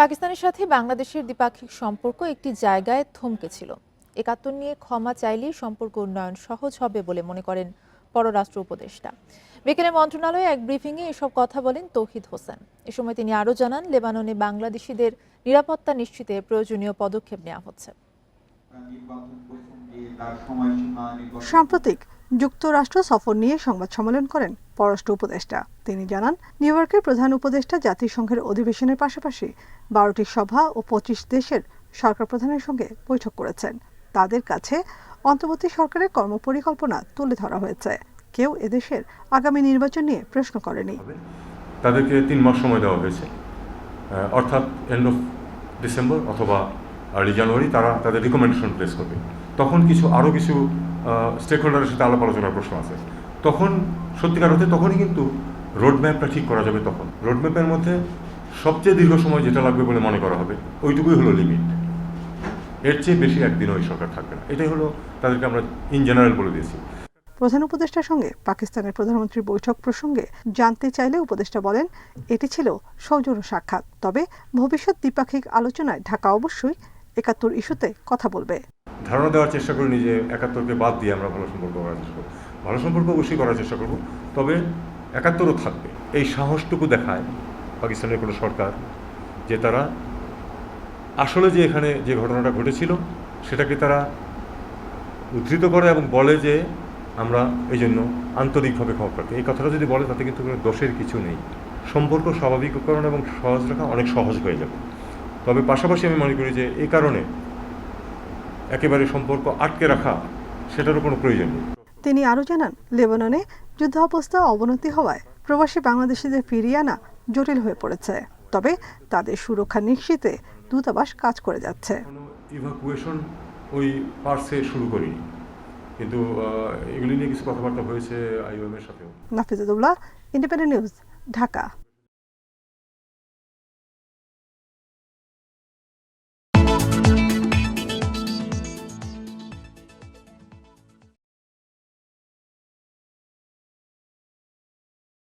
পাকিস্তানের সাথে বাংলাদেশের দ্বিপাক্ষিক সম্পর্ক একটি জায়গায় থমকে ছিল। একাত্তর নিয়ে ক্ষমা চাইলেই সম্পর্ক উন্নয়ন সহজ হবে বলে মনে করেন পররাষ্ট্র উপদেষ্টা। বিকেলে মন্ত্রণালয়ে এক ব্রিফিংয়ে এসব কথা বলেন তৌহিদ হোসেন। এ সময় তিনি আরও জানান, লেবাননে বাংলাদেশিদের নিরাপত্তা নিশ্চিতে প্রয়োজনীয় পদক্ষেপ নেওয়া হচ্ছে। সাম্প্রতিক যুক্তরাষ্ট্র সফর নিয়ে সংবাদ সম্মেলন করেন পররাষ্ট্র উপদেষ্টা। তিনি জানান, নিউ ইয়র্কের প্রধান উপদেষ্টা জাতিসংঘের অধিবেশনের পাশাপাশি বারোটি সভা ও পঁচিশ দেশের সরকার প্রধানের সঙ্গে বৈঠক করেছেন। তাদের কাছে অন্তর্বর্তী সরকারের কর্মপরিকল্পনা তুলে ধরা হয়েছে। কেউ এদেশের আগামী নির্বাচন নিয়ে প্রশ্ন করেনি। তাদেরকে তিন মাস সময় দেওয়া হয়েছে। অর্থাৎ এন্ড অফ ডিসেম্বর অথবা আর্লি জানুয়ারি তারা তাদের রিকমেন্ডেশন প্লেস করবে। তখন কিছু আরও কিছু স্টেক হোল্ডারের সাথে আলাপ আলোচনার প্রশ্ন আছে। তখন সত্যিকার অর্থে তখনই কিন্তু রোড ম্যাপটা ঠিক করা যাবে তখন। রোড ম্যাপের মধ্যে সবচেয়ে দীর্ঘ সময় যেটা লাগবে বলে মনে করা হবে, ওইটুকুই হলো লিমিট এর চেয়ে বেশি একদিন ওই সরকার থাকবে না। এটাই হলো তাদেরকে আমরা ইন জেনারেল বলে দিয়েছি। প্রধান উপদেষ্টার সঙ্গে পাকিস্তানের প্রধানমন্ত্রীর বৈঠক প্রসঙ্গে জানতে চাইলে উপদেষ্টা বলেন, এটি ছিল সৌজন্য সাক্ষাৎ, তবে ভবিষ্যৎ দ্বিপাক্ষিক আলোচনায় ঢাকা অবশ্যই একাত্তর ইস্যুতে কথা বলবে। ধারণা দেওয়ার চেষ্টা করিনি যে একাত্তরকে বাদ দিয়ে আমরা ভালো সম্পর্ক করার চেষ্টা করব। ভালো সম্পর্ক অবশ্যই করার চেষ্টা করব, তবে একাত্তরও থাকবে। এই সাহসটুকু দেখায় পাকিস্তানের কোনো সরকার যে তারা আসলে যে এখানে যে ঘটনাটা ঘটেছিল সেটাকে তারা উদ্ধৃত করে এবং বলে যে আমরা এই জন্য আন্তরিকভাবে ক্ষমা প্রার্থী। এই কথাটা যদি বলে, তাতে কিন্তু কোনো দোষের কিছু নেই। সম্পর্ক স্বাভাবিককরণ এবং সহজ রাখা অনেক সহজ হয়ে যাবে। তবে পাশাপাশি আমি মনে করি যে এই কারণে একেবারে সম্পর্ক আটকে রাখা সেটারও কোনো প্রয়োজন নেই। তিনি আরও জানান লেবাননে যুদ্ধাবস্থা অবনতি হওয়ায় প্রবাসী বাংলাদেশিদের ফিরিয়ে আনা জটিল হয়ে পড়েছে। তবে তাদের সুরক্ষা নিশ্চিতে দূতাবাস কাজ করে যাচ্ছে। ইভাকুয়েশন ওই পার্সে শুরু করিনি। কিন্তু এগুলি নিয়ে কিছু কথাবার্তা হয়েছে আইওএমের সাথেও। Nafizuddoula independent news Dhaka.